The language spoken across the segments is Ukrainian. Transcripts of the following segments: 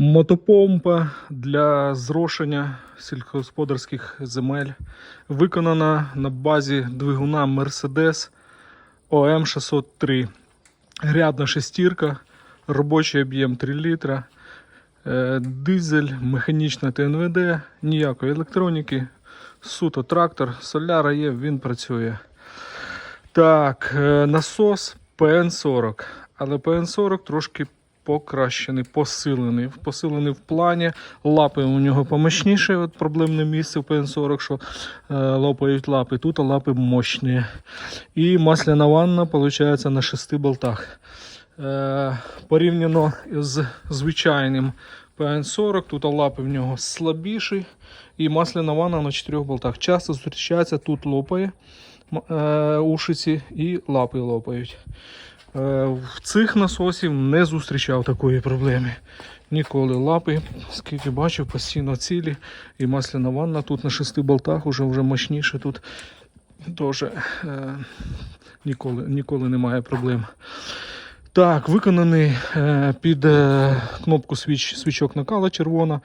Мотопомпа для зрошення сільськогосподарських земель виконана на базі двигуна Mercedes OM 603. Рядна шестірка, робочий об'єм 3 літра, е, дизель, механічна ТНВД, ніякої електроніки, суто трактор, соляра є, він працює. Так, е, насос ПН-40. Але ПН-40 трошки покращений, посилений. Посилений в плані. Лапи у нього помощніші. От проблемне місце в ПН-40, що е, лопають лапи. Тут лапи мощні. І масляна ванна виходить на 6 болтах. Е, порівняно з звичайним ПН-40, тут лапи в нього слабіші. І масляна ванна на 4 болтах. Часто зустрічається, тут лопає е, ушиці і лапи лопають. Е, В цих насосів не зустрічав такої проблеми. Ніколи лапи, скільки бачив, постійно цілі. І масляна ванна тут на шести болтах, уже, вже мощніше тут теж е, ніколи, ніколи немає проблем. Так, виконаний е, під е, кнопку свіч, свічок накала червона.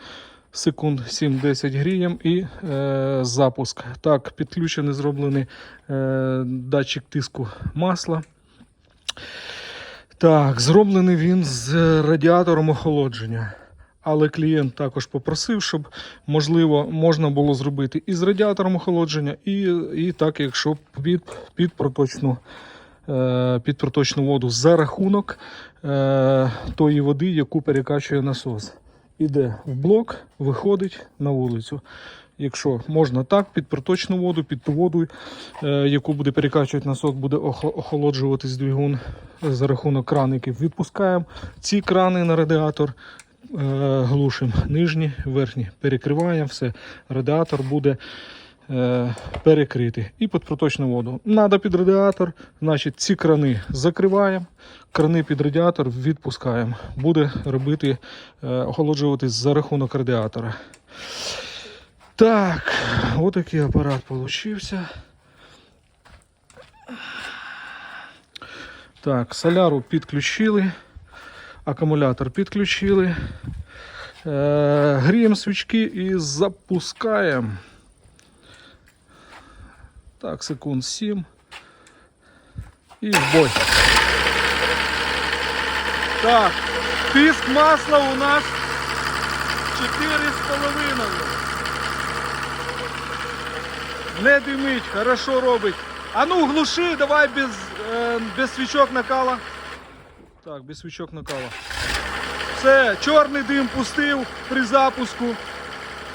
Секунд 7-10 грієм і е, запуск. Так, підключений зроблений е, датчик тиску масла. Так, зроблений він з радіатором охолодження. Але клієнт також попросив, щоб можливо можна було зробити і з радіатором охолодження, і, і так, якщо під, під, проточну, е, під проточну воду за рахунок е, тої води, яку перекачує насос. Іде в блок, виходить на вулицю. Якщо можна так, під проточну воду, під ту воду, е, яку буде перекачувати насос, буде охолоджуватись двигун за рахунок краників. Відпускаємо ці крани на радіатор, е, глушимо нижні, верхні, перекриваємо все. Радіатор буде е, перекритий. І під проточну воду. Надо під радіатор, значить ці крани закриваємо, крани під радіатор відпускаємо. Буде робити, охолоджуватись за рахунок радіатора. Так, отакий апарат получився. Так, соляру підключили, акумулятор підключили. Е, гріємо свічки і запускаємо. Так, секунд 7. І в бой. Так, тиск масла у нас 4,5. Не димить, хорошо робить. А ну глуши, давай без, е, без свічок накала. Так, без свічок накала. Все, чорний дим пустив при запуску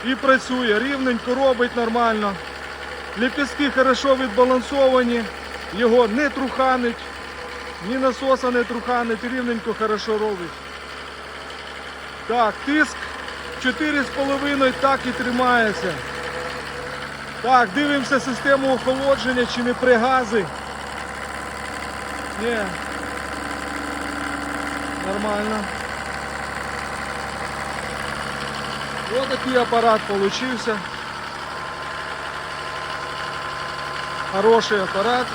і працює. Рівненько робить нормально. Ліпістки хорошо відбалансовані, його не труханить, ні насоса не труханить, рівненько хорошо робить. Так, тиск 4,5 так і тримається. Так, дивимося систему охолодження, чи не пригази. Ні. Нормально. Ось такий апарат получився. Хороший аппарат.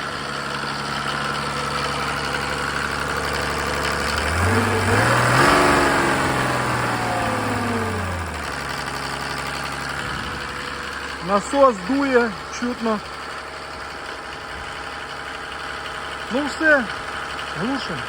Насос дує чутно. Ну все, глушимо.